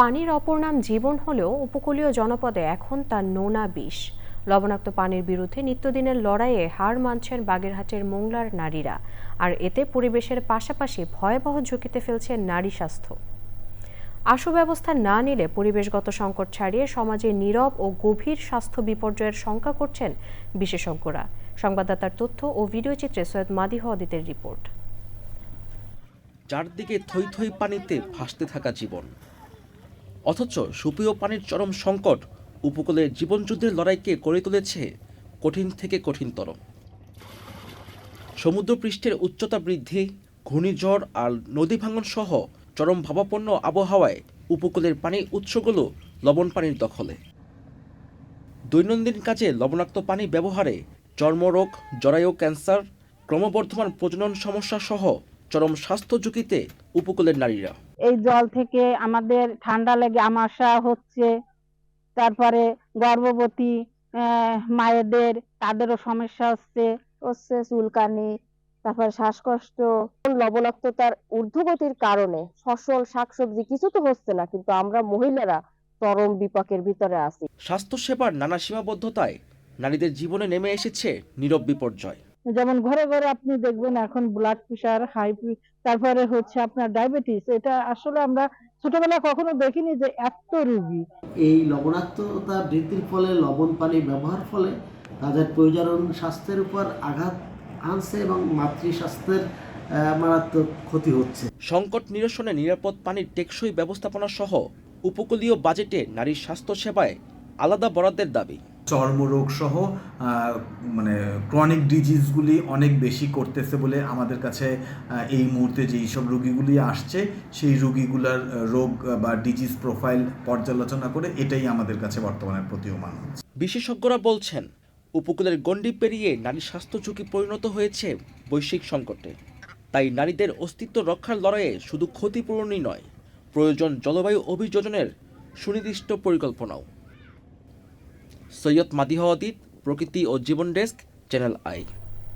পানির অপর নাম জীবন হলেও উপকূলীয় জনপদে এখন তার নোনা বিষ। লবণাক্ত পানির বিরুদ্ধে নিত্যদিনের লড়াইয়ে হার মানছেন বাগেরহাটের মোংলার নারীরা। আর এতে পরিবেশের পাশাপাশি ভয়াবহ ঝুঁকিতে ফেলছে নারী স্বাস্থ্য। আশু ব্যবস্থা না নিলে পরিবেশগত সংকট ছাড়িয়ে সমাজে নীরব ও গভীর স্বাস্থ্য বিপর্যয়ের শঙ্কা করছেন বিশেষজ্ঞরা। সংবাদদাতার তথ্য ও ভিডিও চিত্রে সৈয়দ মাদিহ অদিতের রিপোর্ট। চারদিকে থই থই পানিতে ভাসতে থাকা জীবন। অথচ সুপেয় পানির চরম সংকট উপকূলের জীবনযুদ্ধের লড়াইকে করে তুলেছে কঠিন থেকে কঠিনতর সমুদ্রপৃষ্ঠের উচ্চতা বৃদ্ধি, ঘূর্ণিঝড় আর নদী ভাঙন সহ চরম ভাবাপন্ন আবহাওয়ায় উপকূলের পানি উৎসগুলো লবণ পানির দখলে। দৈনন্দিন কাজে লবণাক্ত পানি ব্যবহারে চর্মরোগ, জরায়ু ক্যান্সার, ক্রমবর্ধমান প্রজনন সমস্যা সহ চরম স্বাস্থ্য ঝুঁকিতে উপকূলের নারীরা। এই জল থেকে আমাদের ঠান্ডা লেগে আমাশা হচ্ছে তারপরে গর্ভবতী মায়েদের তাদেরও সমস্যা হচ্ছে হচ্ছে চুলকানি তারপর শ্বাসকষ্ট লবণাক্ততার ঊর্ধ্বগতির কারণে ফসল শাকসবজি কিছু তো হচ্ছে না কিন্তু আমরা মহিলারা চরম বিপাকের ভিতরে আছি। স্বাস্থ্যসেবার নানা সীমাবদ্ধতায় নারীদের জীবনে নেমে এসেছে নীরব বিপর্যয়। যেমন ঘরে ঘরে আপনি দেখবেন এখন ব্লাড প্রেশার হাই তারপরে হচ্ছে আপনার ডায়াবেটিস এটা আসলে আমরা ছোটবেলায় কখনো দেখিনি যে এত রুগী। এই লবণাক্ততা বৃদ্ধির ফলে লবণ পানি ব্যবহার ফলে তাদের প্রয়োজন স্বাস্থ্যের উপর আঘাত আনছে এবং মাতৃ স্বাস্থ্যের মারাত্মক ক্ষতি হচ্ছে। সংকট নিরসনে নিরাপদ পানির টেকসই ব্যবস্থাপনা সহ উপকূলীয় বাজেটে নারীর স্বাস্থ্যসেবায় আলাদা বরাদ্দের দাবি। চর্মরোগ সহ মানে ক্রনিক ডিজিজগুলি অনেক বেশি করতেছে বলে আমাদের কাছে এই মুহূর্তে যেই সব রোগীগুলি আসছে, সেই রোগীগুলার রোগ বা ডিজিজ প্রোফাইল পর্যালোচনা করে এটাই আমাদের কাছে বর্তমানে প্রতীয়মান হচ্ছে। বিশেষজ্ঞরা বলছেন, উপকূলের গণ্ডি পেরিয়ে নারীর স্বাস্থ্য ঝুঁকি পরিণত হয়েছে বৈশ্বিক সংকটে। তাই নারীদের অস্তিত্ব রক্ষার লড়াইয়ে শুধু ক্ষতিপূরণই নয়, প্রয়োজন জলবায়ু অভিযোজনের সুনির্দিষ্ট পরিকল্পনাও। সৈয়দ মাদিহ অদিত প্রকৃতি ও জীবন ডেস্ক চ্যানেল আই।